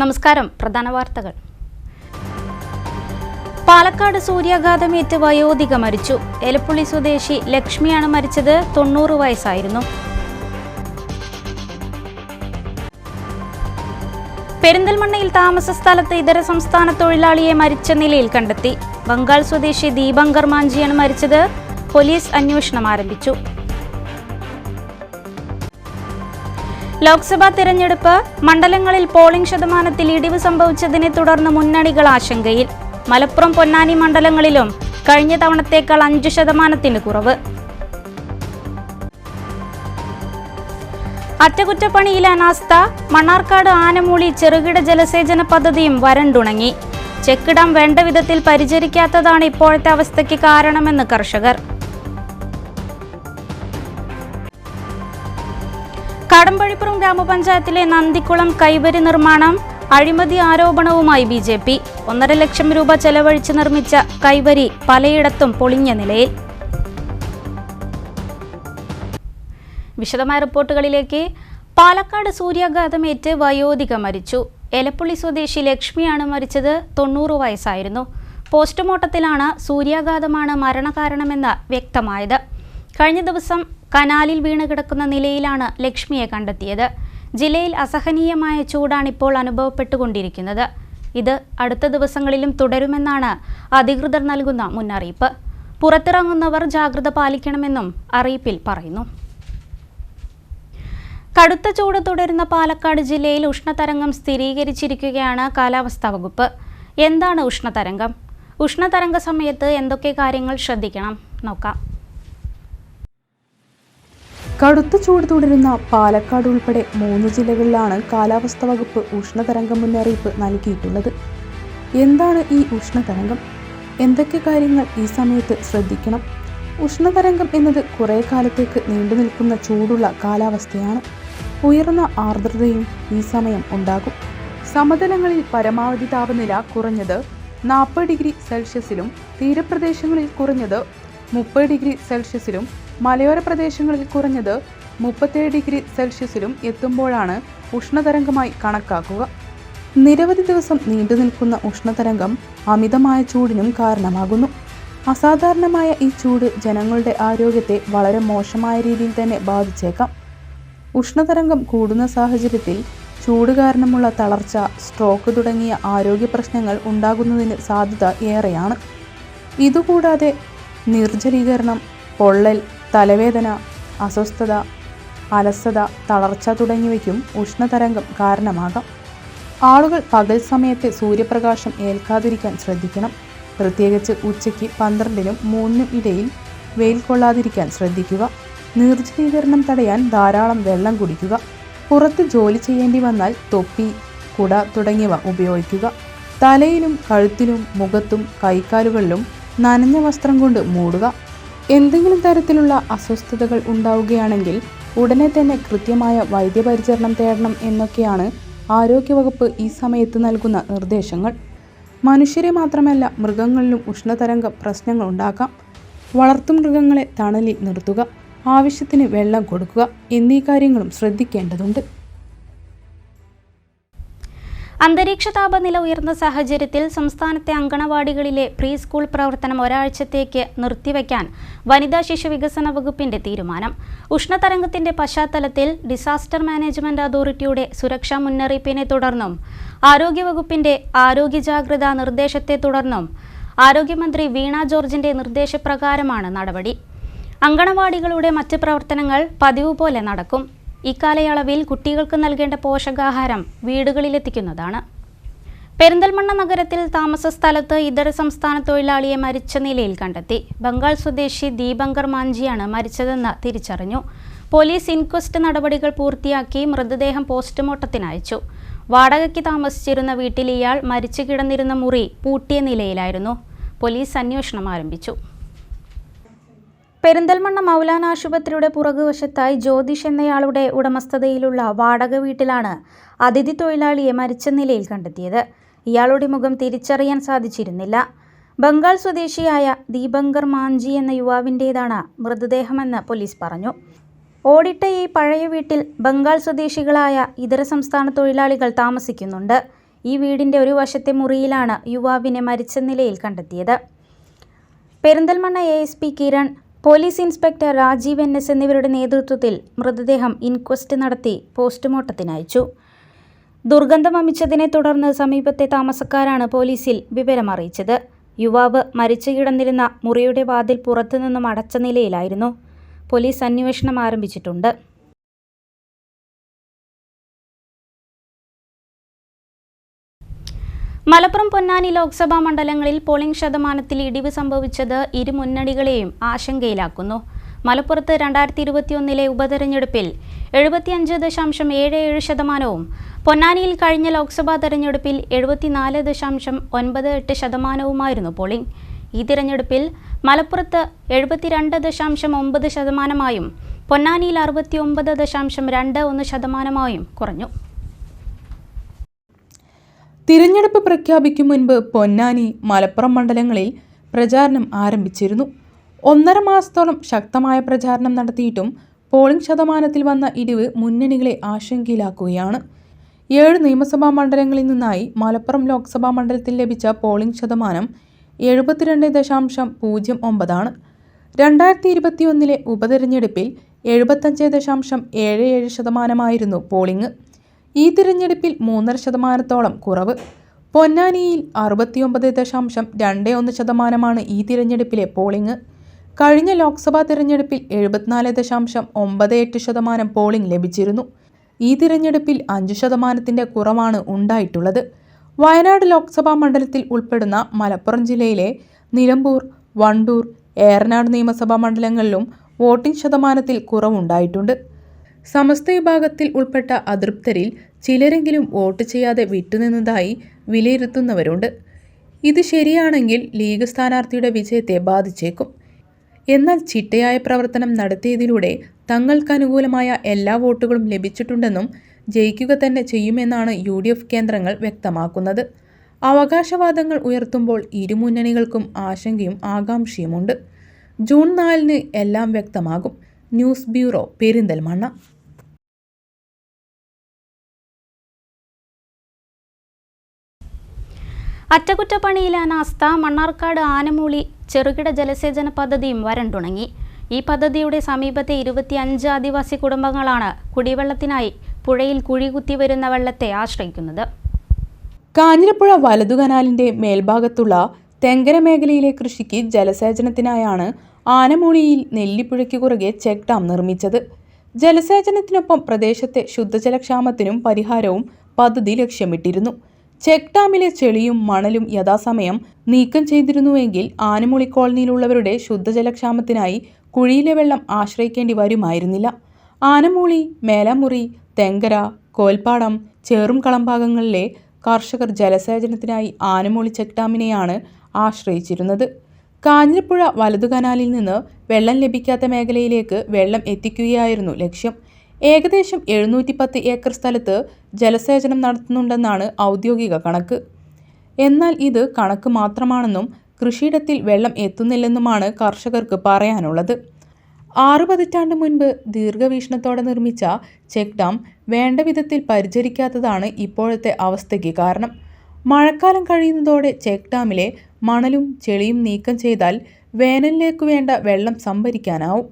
നമസ്കാരം പ്രധാന വാർത്തകൾ. പാലക്കാട് സൂര്യാഘാതമേറ്റ് വയോധിക മരിച്ചു. എലപ്പുള്ളി സ്വദേശി ലക്ഷ്മിയാണ് മരിച്ചത്. തൊണ്ണൂറ് വയസ്സായിരുന്നു. പെരിന്തൽമണ്ണയിൽ താമസ സ്ഥലത്ത് ഇതര സംസ്ഥാന തൊഴിലാളിയെ മരിച്ച നിലയിൽ കണ്ടെത്തി. ബംഗാൾ സ്വദേശി ദീപങ്കർ മാഞ്ചിയാണ് മരിച്ചത്. പോലീസ് അന്വേഷണം ആരംഭിച്ചു. ലോക്സഭാ തിരഞ്ഞെടുപ്പ് മണ്ഡലങ്ങളിൽ പോളിംഗ് ശതമാനത്തിൽ ഇടിവ് സംഭവിച്ചതിനെ തുടർന്ന് മുന്നണികൾ ആശങ്കയിൽ. മലപ്പുറം പൊന്നാനി മണ്ഡലങ്ങളിലും കഴിഞ്ഞ തവണത്തേക്കാൾ അഞ്ചു ശതമാനത്തിന് കുറവ്. അറ്റകുറ്റപ്പണിയിലെ അനാസ്ഥ മണ്ണാർക്കാട് ആനമൂളി ചെറുകിട ജലസേചന പദ്ധതിയും വരണ്ടുണങ്ങി. ചെക്ക് ഡാം വേണ്ട വിധത്തിൽ പരിചരിക്കാത്തതാണ് ഇപ്പോഴത്തെ അവസ്ഥയ്ക്ക് കാരണമെന്ന് കർഷകർ. കടമ്പഴിപ്പുറം ഗ്രാമപഞ്ചായത്തിലെ നന്ദിക്കുളം കൈവരി നിർമ്മാണം അഴിമതി ആരോപണവുമായി ബി ജെ പി. ഒന്നര ലക്ഷം രൂപ ചെലവഴിച്ച് നിർമ്മിച്ച കൈവരി പലയിടത്തും പൊളിഞ്ഞ നിലയിൽ. വിശദമായ റിപ്പോർട്ടുകളിലേക്ക്. പാലക്കാട് സൂര്യാഘാതമേറ്റ് വയോധിക മരിച്ചു. എലപ്പുള്ളി സ്വദേശി ലക്ഷ്മിയാണ് മരിച്ചത്. തൊണ്ണൂറ് വയസ്സായിരുന്നു. പോസ്റ്റ്മോർട്ടത്തിലാണ് സൂര്യാഘാതമാണ് മരണകാരണമെന്ന് വ്യക്തമായത്. കഴിഞ്ഞ ദിവസം കനാലിൽ വീണ് കിടക്കുന്ന നിലയിലാണ് ലക്ഷ്മിയെ കണ്ടെത്തിയത്. ജില്ലയിൽ അസഹനീയമായ ചൂടാണിപ്പോൾ അനുഭവപ്പെട്ടുകൊണ്ടിരിക്കുന്നത്. ഇത് അടുത്ത ദിവസങ്ങളിലും തുടരുമെന്നാണ് അധികൃതർ നൽകുന്ന മുന്നറിയിപ്പ്. പുറത്തിറങ്ങുന്നവർ ജാഗ്രത പാലിക്കണമെന്നും അറിയിപ്പിൽ പറയുന്നു. കടുത്ത ചൂട് തുടരുന്ന പാലക്കാട് ജില്ലയിൽ ഉഷ്ണതരംഗം സ്ഥിരീകരിച്ചിരിക്കുകയാണ് കാലാവസ്ഥാ വകുപ്പ്. എന്താണ് ഉഷ്ണതരംഗം? ഉഷ്ണതരംഗ സമയത്ത് എന്തൊക്കെ കാര്യങ്ങൾ ശ്രദ്ധിക്കണം? നോക്കാം. കടുത്ത ചൂട് തുടരുന്ന പാലക്കാട് ഉൾപ്പെടെ മൂന്ന് ജില്ലകളിലാണ് കാലാവസ്ഥാ വകുപ്പ് ഉഷ്ണതരംഗം മുന്നറിയിപ്പ് നൽകിയിട്ടുള്ളത്. എന്താണ് ഈ ഉഷ്ണതരംഗം? എന്തൊക്കെ കാര്യങ്ങൾ ഈ സമയത്ത് ശ്രദ്ധിക്കണം? ഉഷ്ണതരംഗം എന്നത് കുറേ കാലത്തേക്ക് നീണ്ടു നിൽക്കുന്ന ചൂടുള്ള കാലാവസ്ഥയാണ്. ഉയർന്ന ആർദ്രതയും ഈ സമയം ഉണ്ടാകും. സമതലങ്ങളിൽ പരമാവധി താപനില കുറഞ്ഞത് നാൽപ്പത് ഡിഗ്രി സെൽഷ്യസിലും തീരപ്രദേശങ്ങളിൽ കുറഞ്ഞത് മുപ്പത് ഡിഗ്രി സെൽഷ്യസിലും മലയോര പ്രദേശങ്ങളിൽ കുറഞ്ഞത് മുപ്പത്തേഴ് ഡിഗ്രി സെൽഷ്യസിലും എത്തുമ്പോഴാണ് ഉഷ്ണതരംഗമായി കണക്കാക്കുക. നിരവധി ദിവസം നീണ്ടു നിൽക്കുന്ന ഉഷ്ണതരംഗം അമിതമായ ചൂടിനും കാരണമാകുന്നു. അസാധാരണമായ ഈ ചൂട് ജനങ്ങളുടെ ആരോഗ്യത്തെ വളരെ മോശമായ രീതിയിൽ തന്നെ ബാധിച്ചേക്കാം. ഉഷ്ണതരംഗം കൂടുന്ന സാഹചര്യത്തിൽ ചൂട് കാരണമുള്ള തളർച്ച സ്ട്രോക്ക് തുടങ്ങിയ ആരോഗ്യ പ്രശ്നങ്ങൾ ഉണ്ടാകുന്നതിന് സാധ്യത ഏറെയാണ്. ഇതുകൂടാതെ നിർജലീകരണം പൊള്ളൽ തലവേദന അസ്വസ്ഥത അലസത തളർച്ച തുടങ്ങിയവയ്ക്കും ഉഷ്ണതരംഗം കാരണമാകാം. ആളുകൾ പകൽ സമയത്തെ സൂര്യപ്രകാശം ഏൽക്കാതിരിക്കാൻ ശ്രദ്ധിക്കണം. പ്രത്യേകിച്ച് ഉച്ചയ്ക്ക് പന്ത്രണ്ടിനും മൂന്നിനും ഇടയിൽ വെയിൽ കൊള്ളാതിരിക്കാൻ ശ്രദ്ധിക്കുക. നിർജലീകരണം തടയാൻ ധാരാളം വെള്ളം കുടിക്കുക. പുറത്ത് ജോലി ചെയ്യേണ്ടി വന്നാൽ തൊപ്പി കുട തുടങ്ങിയവ ഉപയോഗിക്കുക. തലയിലും കഴുത്തിലും മുഖത്തും കൈക്കാലുകളിലും നനഞ്ഞ വസ്ത്രം കൊണ്ട് മൂടുക. എന്തെങ്കിലും തരത്തിലുള്ള അസ്വസ്ഥതകൾ ഉണ്ടാവുകയാണെങ്കിൽ ഉടനെ തന്നെ കൃത്യമായ വൈദ്യപരിചരണം തേടണം എന്നൊക്കെയാണ് ആരോഗ്യവകുപ്പ് ഈ സമയത്ത് നൽകുന്ന നിർദ്ദേശങ്ങൾ. മനുഷ്യരെ മാത്രമല്ല മൃഗങ്ങളിലും ഉഷ്ണതരംഗ പ്രശ്നങ്ങൾ ഉണ്ടാക്കാം. വളർത്തു മൃഗങ്ങളെ തണലിൽ നിർത്തുക. ആവശ്യത്തിന് വെള്ളം കൊടുക്കുക എന്നീ കാര്യങ്ങളും ശ്രദ്ധിക്കേണ്ടതുണ്ട്. അന്തരീക്ഷ താപനില ഉയർന്ന സാഹചര്യത്തിൽ സംസ്ഥാനത്തെ അങ്കണവാടികളിലെ പ്രീ സ്കൂൾ പ്രവർത്തനം ഒരാഴ്ചത്തേക്ക് നിർത്തിവെക്കാൻ വനിതാ ശിശു വികസന വകുപ്പിന്റെ തീരുമാനം. ഉഷ്ണതരംഗത്തിന്റെ പശ്ചാത്തലത്തിൽ ഡിസാസ്റ്റർ മാനേജ്മെന്റ് അതോറിറ്റിയുടെ സുരക്ഷാ മുന്നറിയിപ്പിനെ തുടർന്നും ആരോഗ്യവകുപ്പിന്റെ ആരോഗ്യ ജാഗ്രതാ നിർദ്ദേശത്തെ തുടർന്നും ആരോഗ്യമന്ത്രി വീണ ജോർജിന്റെ നിർദ്ദേശപ്രകാരമാണ് നടപടി. അങ്കണവാടികളുടെ മറ്റ് പ്രവർത്തനങ്ങൾ പതിവ് പോലെ നടക്കും. ഇക്കാലയളവിൽ കുട്ടികൾക്ക് നൽകേണ്ട പോഷകാഹാരം വീടുകളിലെത്തിക്കുന്നതാണ്. പെരിന്തൽമണ്ണ നഗരത്തിൽ താമസ സ്ഥലത്ത് ഇതര സംസ്ഥാന തൊഴിലാളിയെ മരിച്ച നിലയിൽ കണ്ടെത്തി. ബംഗാൾ സ്വദേശി ദീപങ്കർ മാഞ്ചിയാണ് മരിച്ചതെന്ന് തിരിച്ചറിഞ്ഞു. പോലീസ് ഇൻക്വസ്റ്റ് നടപടികൾ പൂർത്തിയാക്കി മൃതദേഹം പോസ്റ്റ്മോർട്ടത്തിന് അയച്ചു. വാടകയ്ക്ക് താമസിച്ചിരുന്ന വീട്ടിൽ ഇയാൾ മരിച്ചു കിടന്നിരുന്ന മുറി പൂട്ടിയ നിലയിലായിരുന്നു. പോലീസ് അന്വേഷണം ആരംഭിച്ചു. പെരിന്തൽമണ്ണ മൗലാന ആശുപത്രിയുടെ പുറകുവശത്തായി ജ്യോതിഷ് എന്നയാളുടെ ഉടമസ്ഥതയിലുള്ള വാടക വീട്ടിലാണ് അതിഥി തൊഴിലാളിയെ മരിച്ച നിലയിൽ കണ്ടെത്തിയത്. ഇയാളുടെ മുഖം തിരിച്ചറിയാൻ സാധിച്ചിരുന്നില്ല. ബംഗാൾ സ്വദേശിയായ ദീപങ്കർ മാഞ്ചി എന്ന യുവാവിന്റേതാണ് മൃതദേഹമെന്ന് പോലീസ് പറഞ്ഞു. ഓടിട്ട ഈ പഴയ വീട്ടിൽ ബംഗാൾ സ്വദേശികളായ ഇതര സംസ്ഥാന തൊഴിലാളികൾ താമസിക്കുന്നുണ്ട്. ഈ വീടിന്റെ ഒരു വശത്തെ മുറിയിലാണ് യുവാവിനെ മരിച്ച നിലയിൽ കണ്ടെത്തിയത്. Perinthalmanna A S P Kiran police inspector Rajeev N S എന്നിവരുടെ നേതൃത്വത്തിൽ മൃതദേഹം ഇൻക്വസ്റ്റ് നടത്തി പോസ്റ്റ്മോർട്ടത്തിന് അയച്ചു. ദുർഗന്ധം വമിച്ചതിനെ തുടർന്ന് സമീപത്തെ താമസക്കാരാണ് പോലീസിൽ വിവരം അറിയിച്ചത്. യുവാവ് മരിച്ചു കിടന്നിരുന്ന മുറിയുടെ വാതിൽ പുറത്തുനിന്നും അടച്ച നിലയിലായിരുന്നു. പോലീസ് അന്വേഷണം ആരംഭിച്ചിട്ടുണ്ട്. മലപ്പുറം പൊന്നാനി ലോക്സഭാ മണ്ഡലങ്ങളിൽ പോളിംഗ് ശതമാനത്തിൽ ഇടിവ് സംഭവിച്ചത് ഇരു മുന്നണികളെയും ആശങ്കയിലാക്കുന്നു. മലപ്പുറത്ത് രണ്ടായിരത്തി ഇരുപത്തിയൊന്നിലെ ഉപതെരഞ്ഞെടുപ്പിൽ എഴുപത്തിയഞ്ച് ദശാംശം ഏഴ് ഏഴ് ശതമാനവും പൊന്നാനിയിൽ കഴിഞ്ഞ ലോക്സഭാ തെരഞ്ഞെടുപ്പിൽ എഴുപത്തിനാല് ദശാംശം ഒൻപത് എട്ട് ശതമാനവുമായിരുന്നു പോളിംഗ്. ഈ തിരഞ്ഞെടുപ്പിൽ മലപ്പുറത്ത് എഴുപത്തിരണ്ട് ദശാംശം ഒമ്പത് ശതമാനമായും പൊന്നാനിയിൽ അറുപത്തിയൊമ്പത് ദശാംശം രണ്ട് ഒന്ന് ശതമാനമായും കുറഞ്ഞു. തിരഞ്ഞെടുപ്പ് പ്രഖ്യാപിക്കും മുൻപ് പൊന്നാനി മലപ്പുറം മണ്ഡലങ്ങളിൽ പ്രചാരണം ആരംഭിച്ചിരുന്നു. ഒന്നര മാസത്തോളം ശക്തമായ പ്രചാരണം നടത്തിയിട്ടും പോളിംഗ് ശതമാനത്തിൽ വന്ന ഇടിവ് മുന്നണികളെ ആശങ്കയിലാക്കുകയാണ്. ഏഴ് നിയമസഭാ മണ്ഡലങ്ങളിൽ നിന്നായി മലപ്പുറം ലോക്സഭാ മണ്ഡലത്തിൽ ലഭിച്ച പോളിംഗ് ശതമാനം എഴുപത്തിരണ്ട് ദശാംശം പൂജ്യം ഒമ്പതാണ്. രണ്ടായിരത്തി ഇരുപത്തിയൊന്നിലെ ഉപതെരഞ്ഞെടുപ്പിൽ എഴുപത്തഞ്ച് ദശാംശം ഏഴ് ഏഴ് ശതമാനമായിരുന്നു പോളിംഗ്. ഈ തിരഞ്ഞെടുപ്പിൽ മൂന്നര ശതമാനത്തോളം കുറവ്. പൊന്നാനിയിൽ അറുപത്തിയൊമ്പത് ദശാംശം രണ്ട് ഒന്ന് ശതമാനമാണ് ഈ തിരഞ്ഞെടുപ്പിലെ പോളിംഗ്. കഴിഞ്ഞ ലോക്സഭാ തിരഞ്ഞെടുപ്പിൽ എഴുപത്തിനാല് ദശാംശം ഒമ്പത് എട്ട് ശതമാനം പോളിംഗ് ലഭിച്ചിരുന്നു. ഈ തിരഞ്ഞെടുപ്പിൽ അഞ്ച് ശതമാനത്തിന്റെ കുറവാണ് ഉണ്ടായിട്ടുള്ളത്. വയനാട് ലോക്സഭാ മണ്ഡലത്തിൽ ഉൾപ്പെടുന്ന മലപ്പുറം ജില്ലയിലെ നിലമ്പൂർ വണ്ടൂർ ഏറനാട് നിയമസഭാ മണ്ഡലങ്ങളിലും വോട്ടിംഗ് ശതമാനത്തിൽ കുറവുണ്ടായിട്ടുണ്ട്. സമസ്ത വിഭാഗത്തിൽ ഉൾപ്പെട്ട അതൃപ്തരിൽ ചിലരെങ്കിലും വോട്ട് ചെയ്യാതെ വിട്ടുനിന്നതായി വിലയിരുത്തുന്നവരുണ്ട്. ഇത് ശരിയാണെങ്കിൽ ലീഗ് സ്ഥാനാർത്ഥിയുടെ വിജയത്തെ ബാധിച്ചേക്കും. എന്നാൽ ചിട്ടയായ പ്രവർത്തനം നടത്തിയതിലൂടെ തങ്ങൾക്ക് അനുകൂലമായ എല്ലാ വോട്ടുകളും ലഭിച്ചിട്ടുണ്ടെന്നും ജയിക്കുക തന്നെ ചെയ്യുമെന്നാണ് യു ഡി എഫ് കേന്ദ്രങ്ങൾ വ്യക്തമാക്കുന്നത്. അവകാശവാദങ്ങൾ ഉയർത്തുമ്പോൾ ഇരുമുന്നണികൾക്കും ആശങ്കയും ആകാംക്ഷയുമുണ്ട്. ജൂൺ നാലിന് എല്ലാം വ്യക്തമാകും. News bureau Perinthalmanna. അറ്റകുറ്റപ്പണിയിലെ അനാസ്ഥ മണ്ണാർക്കാട് ആനമൂളി ചെറുകിട ജലസേചന പദ്ധതിയും വരണ്ടുണങ്ങി ഈ പദ്ധതിയുടെ സമീപത്തെ ഇരുപത്തിയഞ്ച് ആദിവാസി കുടുംബങ്ങളാണ് കുടിവെള്ളത്തിനായി പുഴയിൽ കുഴികുത്തി വരുന്ന വെള്ളത്തെ ആശ്രയിക്കുന്നത്. കാഞ്ഞിരപ്പുഴ വലതു കനാലിന്റെ മേൽഭാഗത്തുള്ള തെങ്കര മേഖലയിലെ കൃഷിക്ക് ജലസേചനത്തിനായാണ് ആനമൂളിയിൽ നെല്ലിപ്പുഴയ്ക്ക് കുറുകെ ചെക്ക് ഡാം നിർമ്മിച്ചത്. ജലസേചനത്തിനൊപ്പം പ്രദേശത്തെ ശുദ്ധജലക്ഷാമത്തിനും പരിഹാരവും പദ്ധതി ലക്ഷ്യമിട്ടിരുന്നു. ചെക്ക് ഡാമിലെ ചെളിയും മണലും യഥാസമയം നീക്കം ചെയ്തിരുന്നുവെങ്കിൽ ആനമുളി കോളനിയിലുള്ളവരുടെ ശുദ്ധജലക്ഷാമത്തിനായി കുഴിയിലെ വെള്ളം ആശ്രയിക്കേണ്ടി വരുമായിരുന്നില്ല. ആനമൂളി മേലാമുറി തെങ്കര കോൽപ്പാടം ചേറും ഭാഗങ്ങളിലെ കർഷകർ ജലസേചനത്തിനായി ആനമൂളി ചെക്ക് ഡാമിനെയാണ് ആശ്രയിച്ചിരുന്നത്. കാഞ്ഞിരപ്പുഴ വലതു കനാലിൽ നിന്ന് വെള്ളം ലഭിക്കാത്ത മേഖലയിലേക്ക് വെള്ളം എത്തിക്കുകയായിരുന്നു ലക്ഷ്യം. ഏകദേശം എഴുന്നൂറ്റി പത്ത് ഏക്കർ സ്ഥലത്ത് ജലസേചനം നടത്തുന്നുണ്ടെന്നാണ് ഔദ്യോഗിക കണക്ക്. എന്നാൽ ഇത് കണക്ക് മാത്രമാണെന്നും കൃഷിയിടത്തിൽ വെള്ളം എത്തുന്നില്ലെന്നുമാണ് കർഷകർക്ക് പറയാനുള്ളത്. ആറു പതിറ്റാണ്ട് മുൻപ് ദീർഘവീക്ഷണത്തോടെ നിർമ്മിച്ച ചെക്ക് ഡാം വേണ്ട വിധത്തിൽ പരിചരിക്കാത്തതാണ് ഇപ്പോഴത്തെ അവസ്ഥയ്ക്ക് കാരണം. മഴക്കാലം കഴിയുന്നതോടെ ചെക്ക് ഡാമിലെ മണലും ചെളിയും നീക്കം ചെയ്താൽ വേനലിലേക്ക് വേണ്ട വെള്ളം സംഭരിക്കാനാവും.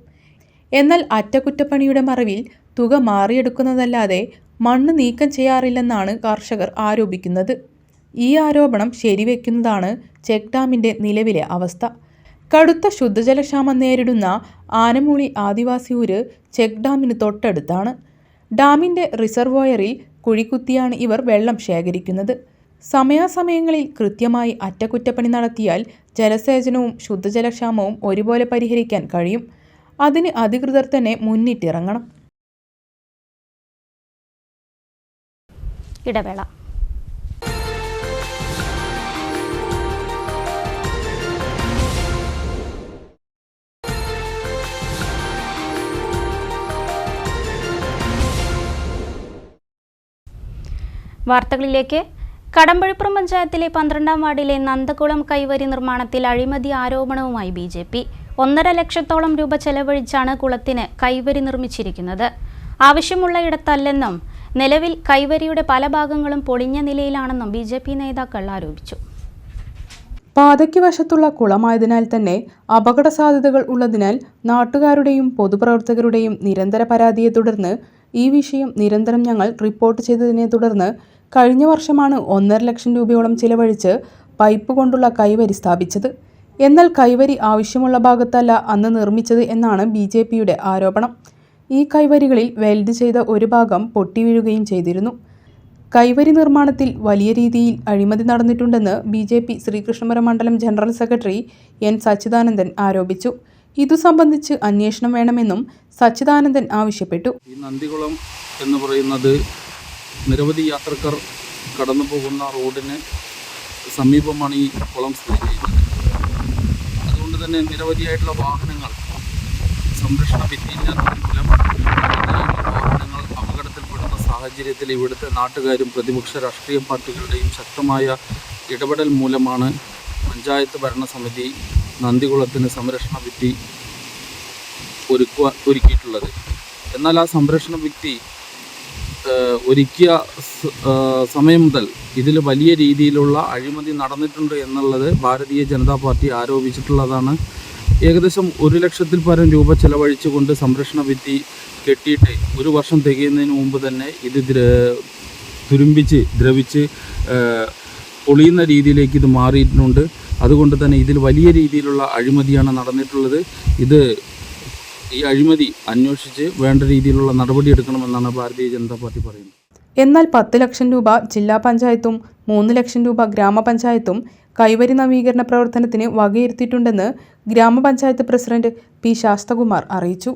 എന്നാൽ അറ്റകുറ്റപ്പണിയുടെ മറവിൽ തുക മാറിയെടുക്കുന്നതല്ലാതെ മണ്ണ് നീക്കം ചെയ്യാറില്ലെന്നാണ് കർഷകർ ആരോപിക്കുന്നത്. ഈ ആരോപണം ശരിവെക്കുന്നതാണ് ചെക്ക് ഡാമിന്റെ നിലവിലെ അവസ്ഥ. കടുത്ത ശുദ്ധജലക്ഷാമം നേരിടുന്ന ആനമൂളി ആദിവാസി ഊര് ചെക്ക് ഡാമിന് തൊട്ടടുത്താണ്. ഡാമിന്റെ റിസർവോയറിൽ കുഴിക്കുത്തിയാണ് ഇവർ വെള്ളം ശേഖരിക്കുന്നത്. സമയാസമയങ്ങളിൽ കൃത്യമായി അറ്റകുറ്റപ്പണി നടത്തിയാൽ ജലസേചനവും ശുദ്ധജലക്ഷാമവും ഒരുപോലെ പരിഹരിക്കാൻ കഴിയും. അതിന് അധികൃതർ തന്നെ മുന്നിട്ടിറങ്ങണം. ഇടവേള. വാർത്തകളിലേക്ക്. കടമ്പഴിപ്പുറം പഞ്ചായത്തിലെ പന്ത്രണ്ടാം വാർഡിലെ നന്ദകുളം കൈവരി നിർമ്മാണത്തിൽ അഴിമതി ആരോപണവുമായി ബി ജെ പി. ഒന്നര ലക്ഷത്തോളം രൂപ ചെലവഴിച്ചാണ് കുളത്തിന് കൈവരി നിർമ്മിച്ചിരിക്കുന്നത്. ആവശ്യമുള്ള ഇടത്തല്ലെന്നും നിലവിൽ കൈവരിയുടെ പല ഭാഗങ്ങളും പൊളിഞ്ഞ നിലയിലാണെന്നും ബി നേതാക്കൾ ആരോപിച്ചു. പാതയ്ക്ക് വശത്തുള്ള കുളമായതിനാൽ തന്നെ അപകട സാധ്യതകൾ ഉള്ളതിനാൽ നാട്ടുകാരുടെയും പൊതുപ്രവർത്തകരുടെയും നിരന്തര പരാതിയെ തുടർന്ന് ഈ വിഷയം നിരന്തരം ഞങ്ങൾ റിപ്പോർട്ട് ചെയ്തതിനെ തുടർന്ന് കഴിഞ്ഞ വർഷമാണ് ഒന്നര ലക്ഷം രൂപയോളം ചിലവഴിച്ച് പൈപ്പ് കൊണ്ടുള്ള കൈവരി സ്ഥാപിച്ചത്. എന്നാൽ കൈവരി ആവശ്യമുള്ള ഭാഗത്തല്ല അന്ന് നിർമ്മിച്ചത് എന്നാണ് ബി ജെ ആരോപണം. ഈ കൈവരികളിൽ വെൽഡ് ചെയ്ത ഒരു ഭാഗം പൊട്ടി വീഴുകയും ചെയ്തിരുന്നു. കൈവരി നിർമ്മാണത്തിൽ വലിയ രീതിയിൽ അഴിമതി നടന്നിട്ടുണ്ടെന്ന് ബി ജെ പി ശ്രീകൃഷ്ണപുരം മണ്ഡലം ജനറൽ സെക്രട്ടറി എൻ സച്ചിദാനന്ദൻ ആരോപിച്ചു. ഇതു സംബന്ധിച്ച് അന്വേഷണം വേണമെന്നും സച്ചിദാനന്ദൻ ആവശ്യപ്പെട്ടു. ഈ നന്ദികുളം എന്ന് പറയുന്നത് നിരവധി യാത്രക്കാർ കടന്നു പോകുന്ന റോഡിന് സമീപമാണ് ഈ കുളം സ്ഥിതി ചെയ്യുന്നത്. അതുകൊണ്ട് തന്നെ നിരവധിയായിട്ടുള്ള വാഹനങ്ങൾ സംരക്ഷണ ഭിത്തിയില്ലാത്തത് വാഹനങ്ങൾ അപകടത്തിൽപ്പെടുന്ന സാഹചര്യത്തിൽ ഇവിടുത്തെ നാട്ടുകാരും പ്രതിപക്ഷ രാഷ്ട്രീയ പാർട്ടികളുടെയും ശക്തമായ ഇടപെടൽ മൂലമാണ് പഞ്ചായത്ത് ഭരണസമിതി നന്ദികുളത്തിന് സംരക്ഷണ ഭിത്തി ഒരുക്കുക ഒരുക്കിയിട്ടുള്ളത്. എന്നാൽ ആ സംരക്ഷണ ഭിത്തി ഒരുക്കിയ സമയം മുതൽ ഇതിൽ വലിയ രീതിയിലുള്ള അഴിമതി നടന്നിട്ടുണ്ട് എന്നുള്ളത് ഭാരതീയ ജനതാ പാർട്ടി ആരോപിച്ചിട്ടുള്ളതാണ്. ഏകദേശം ഒരു ലക്ഷത്തിൽ പരം രൂപ ചെലവഴിച്ചുകൊണ്ട് സംരക്ഷണ വിധി കെട്ടിയിട്ട് ഒരു വർഷം തികയുന്നതിന് മുമ്പ് തന്നെ ഇത് തുരുമ്പിച്ച് ദ്രവിച്ച് പൊളിയുന്ന രീതിയിലേക്ക് ഇത് മാറിയിട്ടുണ്ട്. അതുകൊണ്ട് തന്നെ ഇതിൽ വലിയ രീതിയിലുള്ള അഴിമതിയാണ് നടന്നിട്ടുള്ളത്. ഇത് ഈ അഴിമതി അന്വേഷിച്ച് വേണ്ട രീതിയിലുള്ള നടപടി എടുക്കണമെന്നാണ് ഭാരതീയ ജനതാ പാർട്ടി പറയുന്നത്. എന്നാൽ പത്ത് ലക്ഷം രൂപ ജില്ലാ പഞ്ചായത്തും മൂന്ന് ലക്ഷം രൂപ ഗ്രാമപഞ്ചായത്തും കൈവരി നവീകരണ പ്രവർത്തനത്തിന് വകയിരുത്തിയിട്ടുണ്ടെന്ന് ഗ്രാമപഞ്ചായത്ത് പ്രസിഡന്റ് പി ശാസ്തകുമാർ അറിയിച്ചു.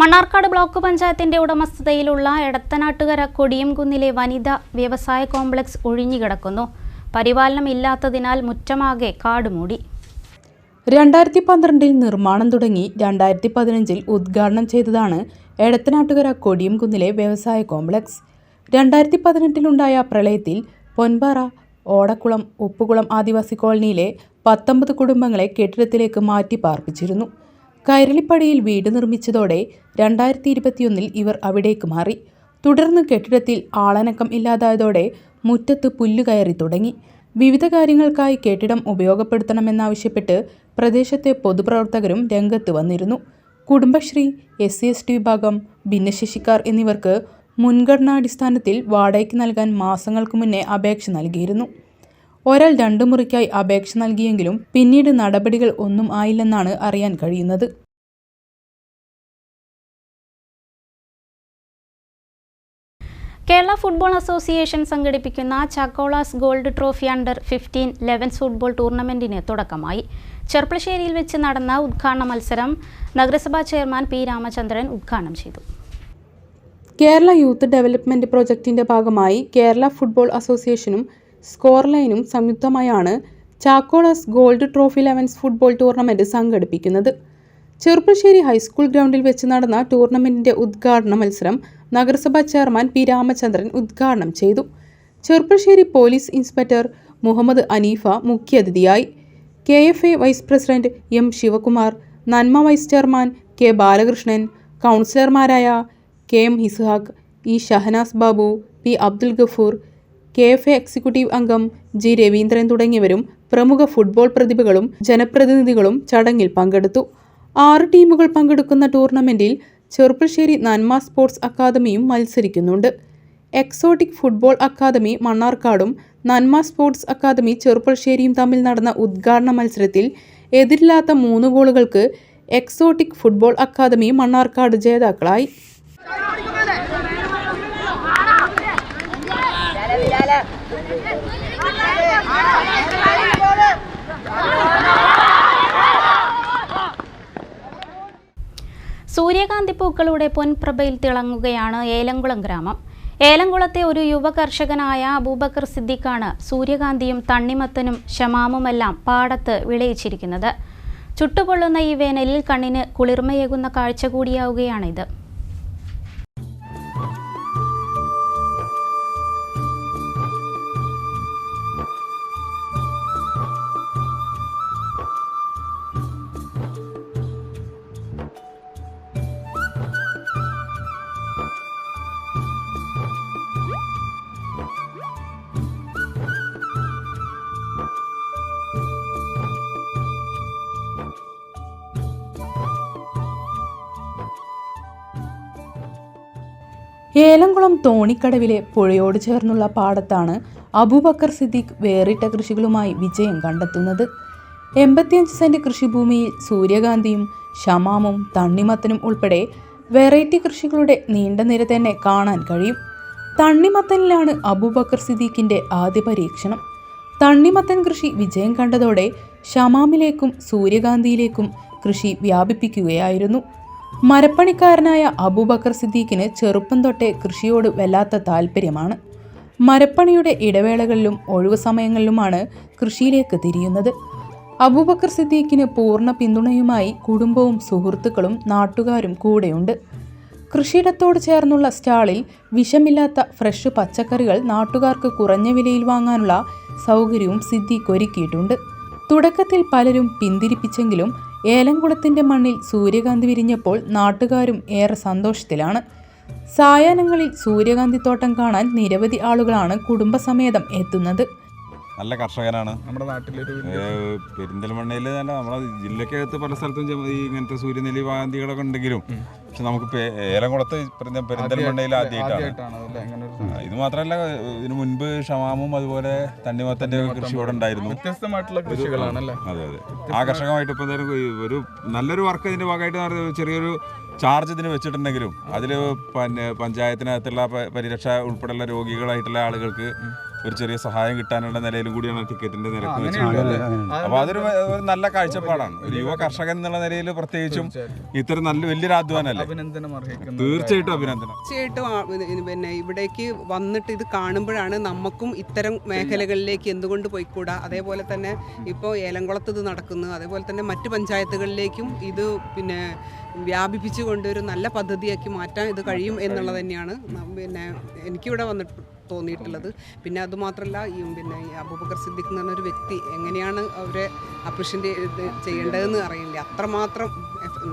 മണ്ണാർക്കാട് ബ്ലോക്ക് പഞ്ചായത്തിന്റെ ഉടമസ്ഥതയിലുള്ള എടത്തനാട്ടുകര കൊടിയംകുന്നിലെ വനിതാ വ്യവസായ കോംപ്ലക്സ് ഒഴിഞ്ഞുകിടക്കുന്നു. പരിപാലനം ഇല്ലാത്തതിനാൽ മുറ്റമാകെ കാടുമൂടി. രണ്ടായിരത്തി പന്ത്രണ്ടിൽ നിർമ്മാണം തുടങ്ങി രണ്ടായിരത്തി പതിനഞ്ചിൽ ഉദ്ഘാടനം ചെയ്തതാണ് എടത്തനാട്ടുകര കൊടിയംകുന്നിലെ വ്യവസായ കോംപ്ലക്സ്. രണ്ടായിരത്തി പതിനെട്ടിലുണ്ടായ പ്രളയത്തിൽ പൊൻപാറ ഓടക്കുളം ഉപ്പുകുളം ആദിവാസി കോളനിയിലെ പത്തൊമ്പത് കുടുംബങ്ങളെ കെട്ടിടത്തിലേക്ക് മാറ്റി പാർപ്പിച്ചിരുന്നു. കൈരളിപ്പടിയിൽ വീട് നിർമ്മിച്ചതോടെ രണ്ടായിരത്തി ഇരുപത്തിയൊന്നിൽ ഇവർ അവിടേക്ക് മാറി. തുടർന്ന് കെട്ടിടത്തിൽ ആളനക്കം ഇല്ലാതായതോടെ മുറ്റത്ത് പുല്ല് കയറി തുടങ്ങി. വിവിധ കാര്യങ്ങൾക്കായി കെട്ടിടം ഉപയോഗപ്പെടുത്തണമെന്നാവശ്യപ്പെട്ട് പ്രദേശത്തെ പൊതുപ്രവർത്തകരും രംഗത്ത് വന്നിരുന്നു. Kudumbashree S C S T വിഭാഗം ഭിന്നശേഷിക്കാർ എന്നിവർക്ക് മുൻഗണനാടിസ്ഥാനത്തിൽ വാടകയ്ക്ക് നൽകാൻ മാസങ്ങൾക്ക് മുന്നേ അപേക്ഷ നൽകിയിരുന്നു. ഒരാൾ രണ്ടു മുറിക്കായി അപേക്ഷ നൽകിയെങ്കിലും പിന്നീട് നടപടികൾ ഒന്നും ആയില്ലെന്നാണ് അറിയാൻ കഴിയുന്നത്. കേരള ഫുട്ബോൾ അസോസിയേഷൻ സംഘടിപ്പിക്കുന്ന Chakkolas gold trophy under fifteen elevens football ടൂർണമെന്റിന് തുടക്കമായി. ചെർപ്പളശ്ശേരിയിൽ വെച്ച് നടന്ന ഉദ്ഘാടന മത്സരം നഗരസഭാ ചെയർമാൻ പി രാമചന്ദ്രൻ ഉദ്ഘാടനം ചെയ്തു. കേരള യൂത്ത് ഡെവലപ്മെന്റ് പ്രോജക്റ്റിന്റെ ഭാഗമായി കേരള ഫുട്ബോൾ അസോസിയേഷനും സ്കോർലൈനും സംയുക്തമായാണ് Chakkolas gold trophy elevens football tournament സംഘടിപ്പിക്കുന്നത്. ചെറുപ്പശ്ശേരി ഹൈസ്കൂൾ ഗ്രൗണ്ടിൽ വെച്ച് നടന്ന ടൂർണമെന്റിന്റെ ഉദ്ഘാടന മത്സരം നഗരസഭാ ചെയർമാൻ പി രാമചന്ദ്രൻ ഉദ്ഘാടനം ചെയ്തു. ചെറുപ്പശ്ശേരി പോലീസ് ഇൻസ്പെക്ടർ മുഹമ്മദ് അനീഫ മുഖ്യാതിഥിയായി K F A vice president M Sivakumar Nanma vice chairman K Balakrishnan കൗൺസിലർമാരായ K M Ishaq E Shahanas Babu P Abdul Gafoor K F A executive അംഗം ജി രവീന്ദ്രൻ തുടങ്ങിയവരും പ്രമുഖ ഫുട്ബോൾ പ്രതിഭകളും ജനപ്രതിനിധികളും ചടങ്ങിൽ പങ്കെടുത്തു. ആറ് ടീമുകൾ പങ്കെടുക്കുന്ന ടൂർണമെന്റിൽ ചെറുപ്പശ്ശേരി നന്മ സ്പോർട്സ് അക്കാദമിയും മത്സരിക്കുന്നുണ്ട്. എക്സോട്ടിക് ഫുട്ബോൾ അക്കാദമി മണ്ണാർക്കാടും നന്മ സ്പോർട്സ് അക്കാദമി ചെറുപ്പശ്ശേരിയും തമ്മിൽ നടന്ന ഉദ്ഘാടന മത്സരത്തിൽ എതിരില്ലാത്ത മൂന്ന് ഗോളുകൾക്ക് എക്സോട്ടിക് ഫുട്ബോൾ അക്കാദമി മണ്ണാർക്കാട് ജേതാക്കളായി. സൂര്യകാന്തി പൂക്കളുടെ പൊൻപ്രഭയിൽ തിളങ്ങുകയാണ് ഏലംകുളം ഗ്രാമം. ഏലംകുളത്തെ ഒരു യുവ കർഷകനായ അബൂബക്കർ സിദ്ദിഖാണ് സൂര്യകാന്തിയും തണ്ണിമത്തനും ഷമാമുമെല്ലാം പാടത്ത് വിളയിച്ചിരിക്കുന്നത്. ചുട്ടുപൊള്ളുന്ന ഈ വേനലിൽ കണ്ണിന് കുളിർമയേകുന്ന കാഴ്ച കൂടിയാവുകയാണിത്. ഏലംകുളം തോണിക്കടവിലെ പുഴയോട് ചേർന്നുള്ള പാടത്താണ് അബൂബക്കർ സിദ്ദീഖ് വേറിട്ട കൃഷികളുമായി വിജയം കണ്ടെത്തുന്നത്. എൺപത്തിയഞ്ച് സെന്റ് കൃഷിഭൂമിയിൽ സൂര്യകാന്തിയും ഷമാമും തണ്ണിമത്തനും ഉൾപ്പെടെ വെറൈറ്റി കൃഷികളുടെ നീണ്ട നിര തന്നെ കാണാൻ കഴിയും. തണ്ണിമത്തനിലാണ് അബൂബക്കർ സിദ്ദീഖിന്റെ ആദ്യ പരീക്ഷണം. തണ്ണിമത്തൻ കൃഷി വിജയം കണ്ടതോടെ ഷമാമിലേക്കും സൂര്യകാന്തിയിലേക്കും കൃഷി വ്യാപിപ്പിക്കുകയായിരുന്നു. മരപ്പണിക്കാരനായ അബൂബക്കർ സിദ്ദീഖിന് ചെറുപ്പം തൊട്ടേ കൃഷിയോട് വല്ലാത്ത താല്പര്യമാണ് മരപ്പണിയുടെ ഇടവേളകളിലും ഒഴിവു സമയങ്ങളിലുമാണ് കൃഷിയിലേക്ക് തിരിയുന്നത്. അബൂബക്കർ സിദ്ദീഖിന് പൂർണ പിന്തുണയുമായി കുടുംബവും സുഹൃത്തുക്കളും നാട്ടുകാരും കൂടെയുണ്ട്. കൃഷിയിടത്തോട് ചേർന്നുള്ള സ്റ്റാളിൽ വിഷമില്ലാത്ത ഫ്രഷ് പച്ചക്കറികൾ നാട്ടുകാർക്ക് കുറഞ്ഞ വിലയിൽ വാങ്ങാനുള്ള സൗകര്യവും സിദ്ദീഖ് ഒരുക്കിയിട്ടുണ്ട്. തുടക്കത്തിൽ പലരും പിന്തിരിപ്പിച്ചെങ്കിലും ഏലംകുളത്തിന്റെ മണ്ണിൽ സൂര്യകാന്തി വിരിഞ്ഞപ്പോൾ നാട്ടുകാരും ഏറെ സന്തോഷത്തിലാണ്. സായാഹ്നങ്ങളിൽ സൂര്യകാന്തി തോട്ടം കാണാൻ നിരവധി ആളുകളാണ് കുടുംബസമേതം എത്തുന്നത്. നല്ല കർഷകനാണ്. നമ്മുടെ നാട്ടിലൊരു പെരിന്തൽമണ്ണയിൽ തന്നെ നമ്മുടെ ജില്ലക്കകത്ത് പല സ്ഥലത്തും ഇങ്ങനത്തെ സൂര്യനെല്ലി വാന്തികളൊക്കെ ഉണ്ടെങ്കിലും പക്ഷെ നമുക്ക് ഏലംകുളത്ത് പെരിന്ത- പെരിന്തൽമണ്ണയിൽ ആദ്യമായിട്ടാണ് ഇത് മാത്രമല്ല ഇതിനു മുൻപ് ഷമാമും അതുപോലെ തണ്ണിമത്തന്റെ കൃഷി ഇവിടെ ഉണ്ടായിരുന്നു. വ്യത്യസ്തമായിട്ടുള്ള കൃഷികളാണ് അതെ അതെ. ആകർഷകമായിട്ട് ഇപ്പം ഒരു നല്ലൊരു വർക്ക് ഇതിന്റെ ഭാഗമായിട്ട് ചെറിയൊരു ചാർജ് ഇതിന് വെച്ചിട്ടുണ്ടെങ്കിലും അതിൽ പിന്നെ പഞ്ചായത്തിനകത്തുള്ള പരിരക്ഷ ഉൾപ്പെടെയുള്ള രോഗികളായിട്ടുള്ള ആളുകൾക്ക് ഒരു ചെറിയ സഹായം കിട്ടാനുള്ള നിലയിലും കൂടിയാണ് ടിക്കറ്റിന്റെ നിരക്ക് വെച്ചിട്ടുള്ളത്. അപ്പൊ അതൊരു ഒരു നല്ല കാഴ്ചപ്പാടാണ്. ഒരു യുവ കർഷകൻ എന്നുള്ള നിലയിൽ പ്രത്യേകിച്ചും ഇത്ര നല്ല വലിയൊരു അധ്വാനല്ലേ അഭിനന്ദനം അർഹിക്കുന്നു. തീർച്ചയായിട്ടും അഭിനന്ദനം. തീർച്ചയായിട്ടും പിന്നെ ഇവിടേക്ക് വന്നിട്ട് ഇത് കാണുമ്പോഴാണ് നമുക്കും ഇത്തരം മേഖലകളിലേക്ക് എന്തുകൊണ്ട് പോയിക്കൂടാ? അതേപോലെ തന്നെ ഇപ്പോൾ ഏലംകുളത്ത് ഇത് നടക്കുന്നു. അതേപോലെ തന്നെ മറ്റു പഞ്ചായത്തുകളിലേക്കും ഇത് പിന്നെ വ്യാപിപ്പിച്ചു ഒരു നല്ല പദ്ധതിയാക്കി മാറ്റാൻ ഇത് കഴിയും എന്നുള്ളത് തന്നെയാണ്. പിന്നെ എനിക്കിവിടെ വന്നിട്ട് തോന്നിയിട്ടുള്ളത്. പിന്നെ അതുമാത്രമല്ല ഈ പിന്നെ ഈ അബൂബക്കർ സിദ്ദിഖ് എന്ന് പറഞ്ഞൊരു വ്യക്തി എങ്ങനെയാണ് അവരെ അപ്രിഷ്യന്റെ ചെയ്യേണ്ടതെന്ന് അറിയില്ല. അത്രമാത്രം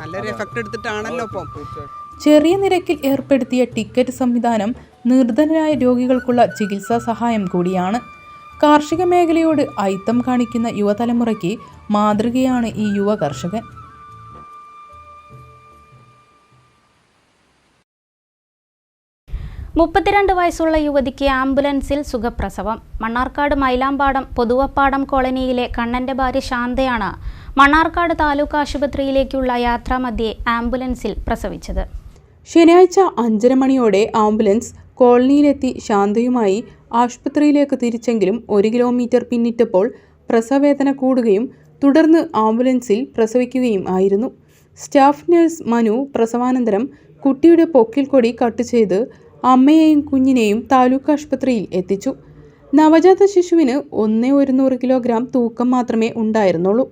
നല്ലൊരു എഫക്റ്റ് എടുത്തിട്ടാണല്ലോ ഇപ്പം. ചെറിയ നിരക്കിൽ ഏർപ്പെടുത്തിയ ടിക്കറ്റ് സംവിധാനം നിർധനരായ രോഗികൾക്കുള്ള ചികിത്സാ സഹായം കൂടിയാണ്. കാർഷിക മേഖലയോട് അയിത്തം കാണിക്കുന്ന യുവതലമുറയ്ക്ക് മാതൃകയാണ് ഈ യുവ കർഷകൻ. മുപ്പത്തിരണ്ട് വയസ്സുള്ള യുവതിക്ക് ആംബുലൻസിൽ സുഖപ്രസവം. മണ്ണാർക്കാട് മൈലാമ്പാടം പൊതുവപ്പാടം കോളനിയിലെ കണ്ണന്റെ ഭാര്യ ശാന്തയാണ് മണ്ണാർക്കാട് താലൂക്ക് ആശുപത്രിയിലേക്കുള്ള യാത്രാമധ്യേ ആംബുലൻസിൽ പ്രസവിച്ചത്. ശനിയാഴ്ച അഞ്ചര മണിയോടെ ആംബുലൻസ് കോളനിയിലെത്തി ശാന്തയുമായി ആശുപത്രിയിലേക്ക് തിരിച്ചെങ്കിലും ഒരു കിലോമീറ്റർ പിന്നിട്ടപ്പോൾ പ്രസവവേദന കൂടുകയും തുടർന്ന് ആംബുലൻസിൽ പ്രസവിക്കുകയും ആയിരുന്നു. സ്റ്റാഫ് നഴ്സ് മനു പ്രസവാനന്തരം കുട്ടിയുടെ പൊക്കിൽ കൊടി കട്ട് ചെയ്ത് അമ്മയെയും കുഞ്ഞിനെയും താലൂക്ക് ആശുപത്രിയിൽ എത്തിച്ചു. നവജാത ശിശുവിന് ഒന്നേ ഒരുന്നൂറ് കിലോഗ്രാം തൂക്കം മാത്രമേ ഉണ്ടായിരുന്നുള്ളൂ.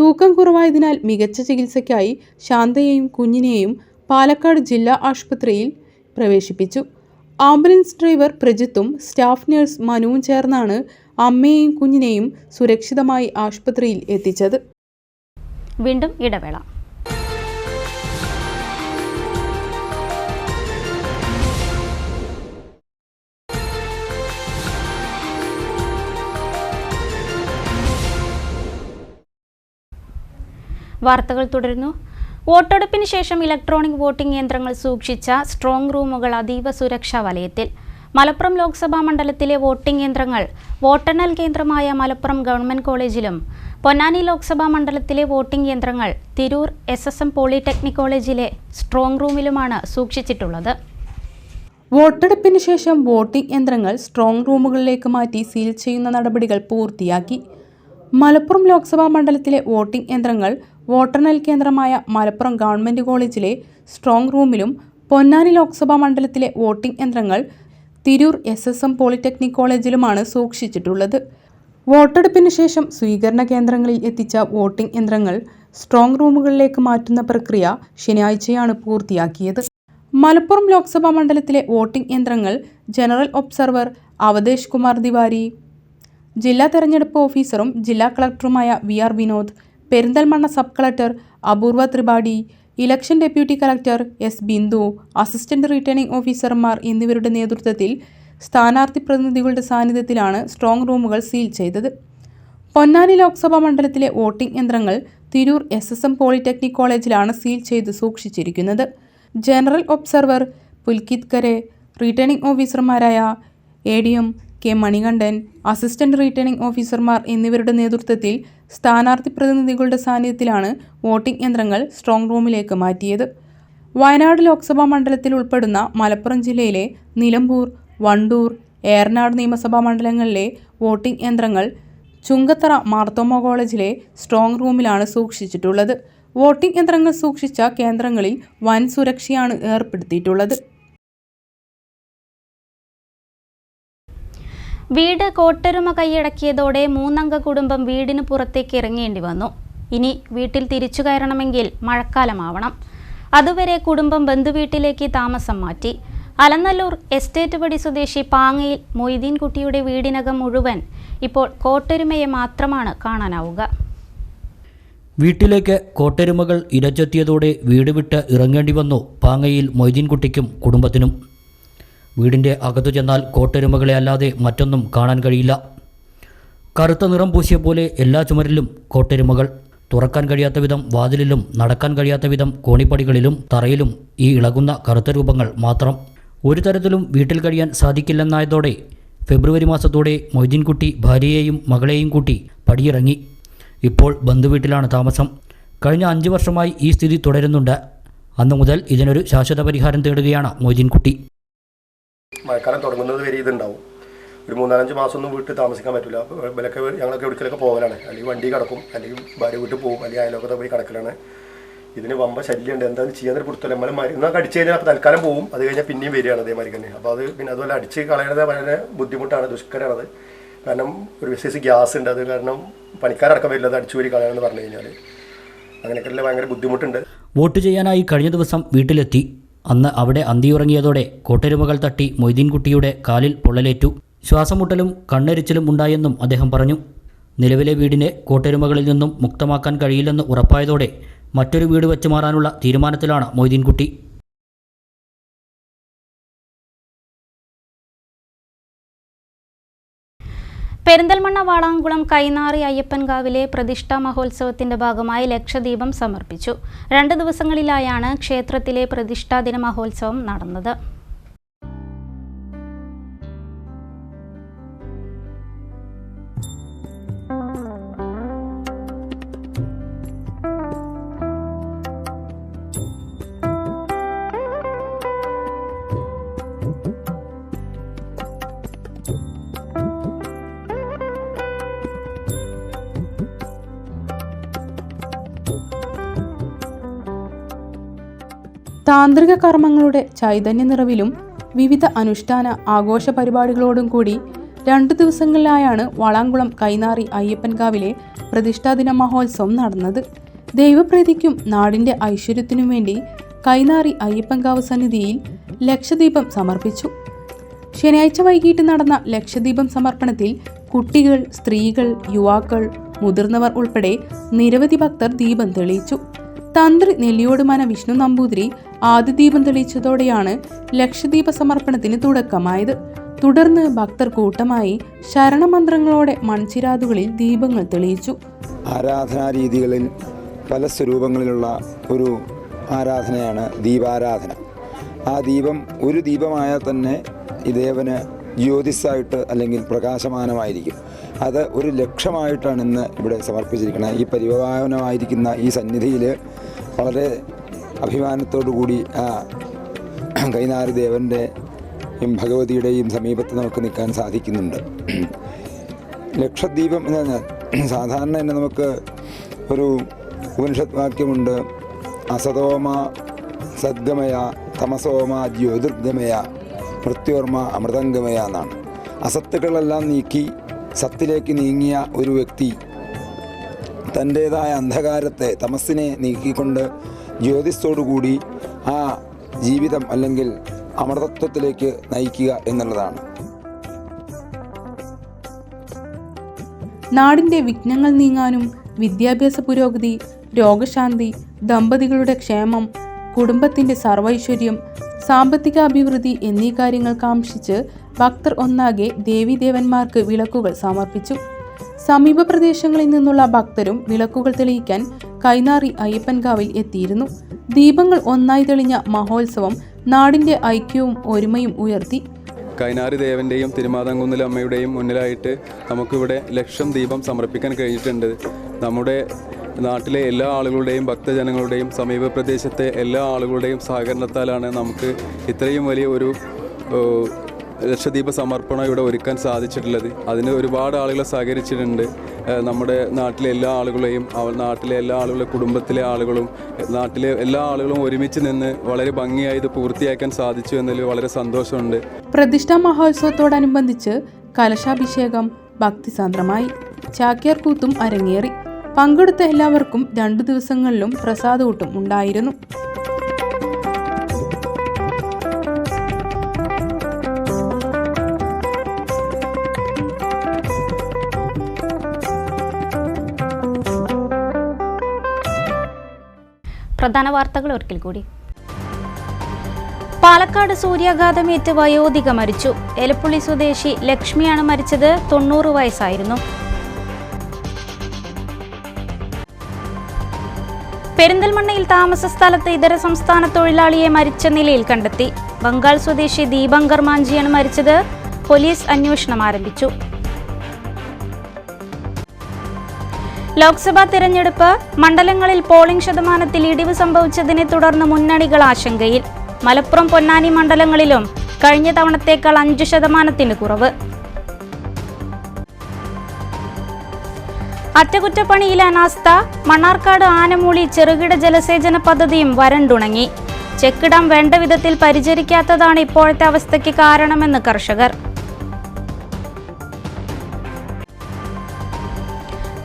തൂക്കം കുറവായതിനാൽ മികച്ച ചികിത്സയ്ക്കായി ശാന്തയെയും കുഞ്ഞിനെയും പാലക്കാട് ജില്ലാ ആശുപത്രിയിൽ പ്രവേശിപ്പിച്ചു. ആംബുലൻസ് ഡ്രൈവർ പ്രജിത്തും സ്റ്റാഫ് നഴ്സ് മനുവും ചേർന്നാണ് അമ്മയെയും കുഞ്ഞിനെയും സുരക്ഷിതമായി ആശുപത്രിയിൽ എത്തിച്ചത്. വീണ്ടും ഇടവേള. വാർത്തകൾ തുടരുന്നു. വോട്ടെടുപ്പിന് ശേഷം ഇലക്ട്രോണിക് വോട്ടിംഗ് യന്ത്രങ്ങൾ സൂക്ഷിച്ച സ്ട്രോങ് റൂമുകൾ അതീവ സുരക്ഷാ വലയത്തിൽ. മലപ്പുറം ലോക്സഭാ മണ്ഡലത്തിലെ വോട്ടിംഗ് യന്ത്രങ്ങൾ വോട്ടെണ്ണൽ കേന്ദ്രമായ മലപ്പുറം ഗവൺമെന്റ് കോളേജിലും പൊന്നാനി ലോക്സഭാ മണ്ഡലത്തിലെ വോട്ടിംഗ് യന്ത്രങ്ങൾ Tirur S S M polytechnic കോളേജിലെ സ്ട്രോങ് റൂമിലുമാണ് സൂക്ഷിച്ചിട്ടുള്ളത്. വോട്ടെടുപ്പിന് ശേഷം വോട്ടിംഗ് യന്ത്രങ്ങൾ സ്ട്രോങ് റൂമുകളിലേക്ക് മാറ്റി സീൽ ചെയ്യുന്ന നടപടികൾ പൂർത്തിയാക്കി. മലപ്പുറം ലോക്സഭാ മണ്ഡലത്തിലെ വോട്ടിംഗ് യന്ത്രങ്ങൾ വോട്ടെണ്ണൽ കേന്ദ്രമായ മലപ്പുറം ഗവൺമെന്റ് കോളേജിലെ സ്ട്രോങ് റൂമിലും പൊന്നാനി ലോക്സഭാ മണ്ഡലത്തിലെ വോട്ടിംഗ് യന്ത്രങ്ങൾ Tirur S S M polytechnic കോളേജിലുമാണ് സൂക്ഷിച്ചിട്ടുള്ളത്. വോട്ടെടുപ്പിന് ശേഷം സ്വീകരണ കേന്ദ്രങ്ങളിൽ എത്തിച്ച വോട്ടിംഗ് യന്ത്രങ്ങൾ സ്ട്രോങ് റൂമുകളിലേക്ക് മാറ്റുന്ന പ്രക്രിയ ശനിയാഴ്ചയാണ് പൂർത്തിയാക്കിയത്. മലപ്പുറം ലോക്സഭാ മണ്ഡലത്തിലെ വോട്ടിംഗ് യന്ത്രങ്ങൾ ജനറൽ ഒബ്സർവർ അവതേഷ് കുമാർ തിവാരി ജില്ലാ തെരഞ്ഞെടുപ്പ് ഓഫീസറും ജില്ലാ കളക്ടറുമായ V R Vinod Perinthalmanna sub collector Apoorva Tripathi election deputy collector S Bindu assistant returning ഓഫീസർമാർ എന്നിവരുടെ നേതൃത്വത്തിൽ സ്ഥാനാർത്ഥി പ്രതിനിധികളുടെ സാന്നിധ്യത്തിലാണ് സ്ട്രോങ് റൂമുകൾ സീൽ ചെയ്തത്. പൊന്നാനി ലോക്സഭാ മണ്ഡലത്തിലെ വോട്ടിംഗ് യന്ത്രങ്ങൾ Tirur S S M polytechnic കോളേജിലാണ് സീൽ ചെയ്ത് സൂക്ഷിച്ചിരിക്കുന്നത്. General observer Pulkit Kare returning ഓഫീസർമാരായ A D M K Manikandan assistant returning ഓഫീസർമാർ എന്നിവരുടെ നേതൃത്വത്തിൽ സ്ഥാനാർത്ഥി പ്രതിനിധികളുടെ സാന്നിധ്യത്തിലാണ് വോട്ടിംഗ് യന്ത്രങ്ങൾ സ്ട്രോങ് റൂമിലേക്ക് മാറ്റിയത്. വയനാട് ലോക്സഭാ മണ്ഡലത്തിൽ ഉൾപ്പെടുന്ന മലപ്പുറം ജില്ലയിലെ നിലമ്പൂർ വണ്ടൂർ ഏറനാട് നിയമസഭാ മണ്ഡലങ്ങളിലെ വോട്ടിംഗ് യന്ത്രങ്ങൾ ചുങ്കത്തറ മാർത്തോമ കോളേജിലെ സ്ട്രോങ് റൂമിലാണ് സൂക്ഷിച്ചിട്ടുള്ളത്. വോട്ടിംഗ് യന്ത്രങ്ങൾ സൂക്ഷിച്ച കേന്ദ്രങ്ങളിൽ വൻ സുരക്ഷയാണ് ഏർപ്പെടുത്തിയിട്ടുള്ളത്. വീട് കോട്ടരുമ കൈയടക്കിയതോടെ മൂന്നംഗ കുടുംബം വീടിന് പുറത്തേക്ക് ഇറങ്ങേണ്ടി വന്നു. ഇനി വീട്ടിൽ തിരിച്ചു കയറണമെങ്കിൽ മഴക്കാലമാവണം. അതുവരെ കുടുംബം ബന്ധുവീട്ടിലേക്ക് താമസം മാറ്റി. അലനല്ലൂർ എസ്റ്റേറ്റ് പടി സ്വദേശി പാങ്ങയിൽ മൊയ്തീൻ കുട്ടിയുടെ വീടിനകം മുഴുവൻ ഇപ്പോൾ കോട്ടരുമയെ മാത്രമാണ് കാണാനാവുക. വീട്ടിലേക്ക് കോട്ടരുമകൾ ഇരച്ചെത്തിയതോടെ വീട് വിട്ട് ഇറങ്ങേണ്ടി വന്നു പാങ്ങയിൽ മൊയ്തീൻകുട്ടിക്കും കുടുംബത്തിനും. വീടിന്റെ അകത്തു ചെന്നാൽ കോട്ടരുമകളെ അല്ലാതെ മറ്റൊന്നും കാണാൻ കഴിയില്ല. കറുത്ത നിറം പൂശിയ പോലെ എല്ലാ ചുമരിലും കോട്ടരുമകൾ. തുറക്കാൻ കഴിയാത്ത വിധം വാതിലിലും നടക്കാൻ കഴിയാത്ത വിധം കോണിപ്പടികളിലും തറയിലും ഈ ഇളകുന്ന കറുത്ത രൂപങ്ങൾ മാത്രം. ഒരു തരത്തിലും വീട്ടിൽ കഴിയാൻ സാധിക്കില്ലെന്നായതോടെ ഫെബ്രുവരി മാസത്തോടെ മൊയ്തീൻകുട്ടി ഭാര്യയെയും മകളെയും കൂട്ടി പടിയിറങ്ങി. ഇപ്പോൾ ബന്ധുവീട്ടിലാണ് താമസം. കഴിഞ്ഞ അഞ്ച് വർഷമായി ഈ സ്ഥിതി തുടരുന്നുണ്ട്. അന്നു മുതൽ ഇതിനൊരു ശാശ്വത പരിഹാരം തേടുകയാണ് മൊയ്തീൻകുട്ടി. മഴക്കാലം തുടങ്ങുന്നത് വരെ ഇതുണ്ടാവും. ഒരു മൂന്നാലഞ്ച് മാസം ഒന്നും വീട്ടിൽ താമസിക്കാൻ പറ്റില്ല ഇവരൊക്കെ ഞങ്ങളൊക്കെ എവിടേക്കൊക്കെ പോകലാണ് അല്ലെങ്കിൽ വണ്ടി കിടക്കും അല്ലെങ്കിൽ ഭാര്യ വീട്ടിൽ പോകും അല്ലെങ്കിൽ അയലോക്കത്തെ പോയി കിടക്കലാണ്. ഇതിന് വമ്പ ശല്യമുണ്ട്. എന്താണെന്ന് ചെയ്യാൻ കൊടുത്തില്ല നമ്മളെ മരുന്നൊക്കെ അടിച്ചു കഴിഞ്ഞാൽ അപ്പോൾ തൽക്കാലം പോവും. അത് കഴിഞ്ഞാൽ പിന്നെയും വരികയാണ് അതേമാതിരി തന്നെ. അപ്പോൾ അത് പിന്നെ അതുപോലെ അടിച്ച് കളയണത് വളരെ ബുദ്ധിമുട്ടാണ് ദുഷ്കരമാണത്. കാരണം ഒരു വിശേഷിച്ച് ഗ്യാസ് ഉണ്ട്. അത് കാരണം പണിക്കാരടക്കം വരില്ല. അത് അടിച്ചു വരി കളയണമെന്ന് പറഞ്ഞു കഴിഞ്ഞാൽ അങ്ങനെയൊക്കെ ഭയങ്കര ബുദ്ധിമുട്ടുണ്ട്. വോട്ട് ചെയ്യാനായി കഴിഞ്ഞ ദിവസം വീട്ടിലെത്തി. അന്ന് അവിടെ അന്തിയുറങ്ങിയതോടെ കോട്ടരുമകൾ തട്ടി മൊയ്തീൻകുട്ടിയുടെ കാലിൽ പൊള്ളലേറ്റു. ശ്വാസമുട്ടലും കണ്ണെരിച്ചിലും ഉണ്ടായെന്നും അദ്ദേഹം പറഞ്ഞു. നിലവിലെ വീടിനെ കോട്ടരുമകളിൽ നിന്നും മുക്തമാക്കാൻ കഴിയില്ലെന്ന് ഉറപ്പായതോടെ മറ്റൊരു വീട് വെച്ച് മാറാനുള്ള തീരുമാനത്തിലാണ് മൊയ്തീൻകുട്ടി. പെരിന്തൽമണ്ണ വാളാങ്കുളം കൈനാറി അയ്യപ്പൻകാവിലെ പ്രതിഷ്ഠാ മഹോത്സവത്തിന്റെ ഭാഗമായി ലക്ഷദീപം സമർപ്പിച്ചു. രണ്ട് ദിവസങ്ങളിലായാണ് ക്ഷേത്രത്തിലെ പ്രതിഷ്ഠാദിന മഹോത്സവം നടന്നത്. താന്ത്രിക കർമ്മങ്ങളുടെ ചൈതന്യ നിറവിലും വിവിധ അനുഷ്ഠാന ആഘോഷ പരിപാടികളോടും കൂടി രണ്ടു ദിവസങ്ങളിലായാണ് വളാങ്കുളം കൈനാറി അയ്യപ്പൻകാവിലെ പ്രതിഷ്ഠാദിന മഹോത്സവം നടന്നത്. ദൈവപ്രീതിക്കും നാടിന്റെ ഐശ്വര്യത്തിനും വേണ്ടി കൈനാറി അയ്യപ്പൻകാവ് സന്നിധിയിൽ ലക്ഷദീപം സമർപ്പിച്ചു. ശനിയാഴ്ച വൈകിട്ട് നടന്ന ലക്ഷദീപം സമർപ്പണത്തിൽ കുട്ടികൾ സ്ത്രീകൾ യുവാക്കൾ മുതിർന്നവർ ഉൾപ്പെടെ നിരവധി ഭക്തർ ദീപം തെളിയിച്ചു. തന്ത്രി നെല്ലിയോടുമന വിഷ്ണു നമ്പൂതിരി ആദ്യ ദീപം തെളിയിച്ചതോടെയാണ് ലക്ഷദീപ സമർപ്പണത്തിന് തുടക്കമായത്. തുടർന്ന് ഭക്തർ കൂട്ടമായി ശരണമന്ത്രങ്ങളോടെ മൺചിരാതുകളിൽ ദീപങ്ങൾ തെളിയിച്ചു. ആരാധനാ രീതികളിൽ പല സ്വരൂപങ്ങളിലുള്ള ഒരു ആരാധനയാണ് ദീപാരാധന. ആ ദീപം ഒരു ദീപമായാൽ തന്നെ ഈ ദേവന് ജ്യോതിസായിട്ട് അല്ലെങ്കിൽ പ്രകാശമാനമായിരിക്കും. അത് ഒരു ലക്ഷ്യമായിട്ടാണ് ഇന്ന് ഇവിടെ സമർപ്പിച്ചിരിക്കുന്നത്. ഈ പരിവാഹനമായിരിക്കുന്ന ഈ സന്നിധിയിൽ വളരെ അഭിമാനത്തോടു കൂടി ആ കൈനാരി ദേവന്റെ ഭഗവതിയുടെയും സമീപത്ത് നമുക്ക് നിൽക്കാൻ സാധിക്കുന്നുണ്ട്. ലക്ഷദ്വീപം എന്ന് പറഞ്ഞാൽ സാധാരണ തന്നെ നമുക്ക് ഒരു ഉപനിഷത് വാക്യമുണ്ട് അസതോമ സദ്ഗമയ തമസോമ ജ്യോതിർഗമയ മൃത്യോർമ അമൃതംഗമയ എന്നാണ്. അസത്തുക്കളെല്ലാം നീക്കി സത്തിലേക്ക് നീങ്ങിയ ഒരു വ്യക്തി തന്റേതായ അന്ധകാരത്തെ തമസ്സിനെ നീക്കിക്കൊണ്ട് ജ്യോതിസ്തോടുകൂടി ആ ജീവിതം അല്ലെങ്കിൽ അമൃതത്വത്തിലേക്ക് നയിക്കുക എന്നുള്ളതാണ്. നാടിന്റെ വിഘ്നങ്ങൾ നീങ്ങാനും വിദ്യാഭ്യാസ പുരോഗതി രോഗശാന്തി ദമ്പതികളുടെ ക്ഷേമം കുടുംബത്തിന്റെ സർവൈശ്വര്യം സാമ്പത്തിക അഭിവൃദ്ധി എന്നീ കാര്യങ്ങൾ കാംക്ഷിച്ച് ഭക്തർ ഒന്നാകെ ദേവീദേവന്മാർക്ക് വിളക്കുകൾ സമർപ്പിച്ചു. സമീപ പ്രദേശങ്ങളിൽ നിന്നുള്ള ഭക്തരും വിളക്കുകൾ തെളിയിക്കാൻ കൈനാറി അയ്യപ്പൻകാവിൽ എത്തിയിരുന്നു. ദീപങ്ങൾ ഒന്നായി തെളിഞ്ഞ മഹോത്സവം നാടിന്റെ ഐക്യവും ഒരുമയും ഉയർത്തി. കൈനാറി ദേവന്റെയും തിരുമാതാംകുന്നിൽ അമ്മയുടെയും മുന്നിലായിട്ട് നമുക്കിവിടെ ലക്ഷം ദീപം സമർപ്പിക്കാൻ കഴിഞ്ഞിട്ടുണ്ട്. നമ്മുടെ നാട്ടിലെ എല്ലാ ആളുകളുടെയും ഭക്തജനങ്ങളുടെയും സമീപ പ്രദേശത്തെ എല്ലാ ആളുകളുടെയും സഹകരണത്താലാണ് നമുക്ക് ഇത്രയും വലിയ ഒരു ഏഹ്, ലക്ഷദീപ സമർപ്പണം ഇവിടെ ഒരുക്കാൻ സാധിച്ചിട്ടുള്ളത്. അതിന് ഒരുപാട് ആളുകളെ സഹകരിച്ചിട്ടുണ്ട്. നമ്മുടെ നാട്ടിലെ എല്ലാ ആളുകളെയും നാട്ടിലെ എല്ലാ ആളുകളുടെ കുടുംബത്തിലെ ആളുകളും നാട്ടിലെ എല്ലാ ആളുകളും ഒരുമിച്ച് നിന്ന് വളരെ ഭംഗിയായി ഇത് പൂർത്തിയാക്കാൻ സാധിച്ചു എന്നതിൽ വളരെ സന്തോഷമുണ്ട്. പ്രതിഷ്ഠാ മഹോത്സവത്തോടനുബന്ധിച്ച് കലശാഭിഷേകം ഭക്തിസാന്ദ്രമായി. ചാക്യാർ കൂത്തും അരങ്ങേറി. പങ്കെടുത്ത എല്ലാവർക്കും രണ്ടു ദിവസങ്ങളിലും പ്രസാദൂട്ടും ഉണ്ടായിരുന്നു. പ്രധാന വാർത്തകൾ ഒരിക്കൽ കൂടി. പാലക്കാട് സൂര്യാഘാതമേറ്റ് വയോധിക മരിച്ചു. എലപ്പുള്ളി സ്വദേശി ലക്ഷ്മിയാണ് മരിച്ചത്. തൊണ്ണൂറ് വയസ്സായിരുന്നു. പെരിന്തൽമണ്ണയിൽ താമസ സ്ഥലത്ത് ഇതര സംസ്ഥാന തൊഴിലാളിയെ മരിച്ച നിലയിൽ കണ്ടെത്തി. ബംഗാൾ സ്വദേശി ദീപങ്കർ മാഞ്ചിയാണ് മരിച്ചത്. പോലീസ് അന്വേഷണം ആരംഭിച്ചു. ലോക്സഭാ തിരഞ്ഞെടുപ്പ് മണ്ഡലങ്ങളിൽ പോളിംഗ് ശതമാനത്തിൽ ഇടിവ് സംഭവിച്ചതിനെ തുടർന്ന് മുന്നണികൾ ആശങ്കയിൽ. മലപ്പുറം പൊന്നാനി മണ്ഡലങ്ങളിലും കഴിഞ്ഞ തവണത്തേക്കാൾ അഞ്ച് ശതമാനത്തിന് കുറവ്. അറ്റകുറ്റപ്പണിയിൽ അനാസ്ഥ മണ്ണാർക്കാട് ആനമൂളി ചെറുകിട ജലസേചന പദ്ധതിയും വരണ്ടുണങ്ങി. ചെക്ക് ഡാം വേണ്ട വിധത്തിൽ പരിചരിക്കാത്തതാണ് ഇപ്പോഴത്തെ അവസ്ഥയ്ക്ക് കാരണമെന്ന് കർഷകർ.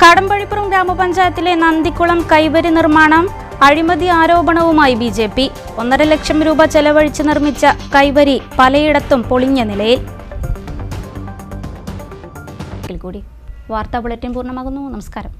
കടമ്പഴിപ്പുറം ഗ്രാമപഞ്ചായത്തിലെ നന്ദിക്കുളം കൈവരി നിർമ്മാണം അഴിമതി ആരോപണവുമായി ബി ജെ പി ഒന്നര ലക്ഷം രൂപ ചെലവഴിച്ച് നിർമ്മിച്ച കൈവരി പലയിടത്തും പൊളിഞ്ഞ നിലയിൽ. വാർത്താ ബുള്ളറ്റിൻ പൂർണമാകുന്നു. നമസ്കാരം.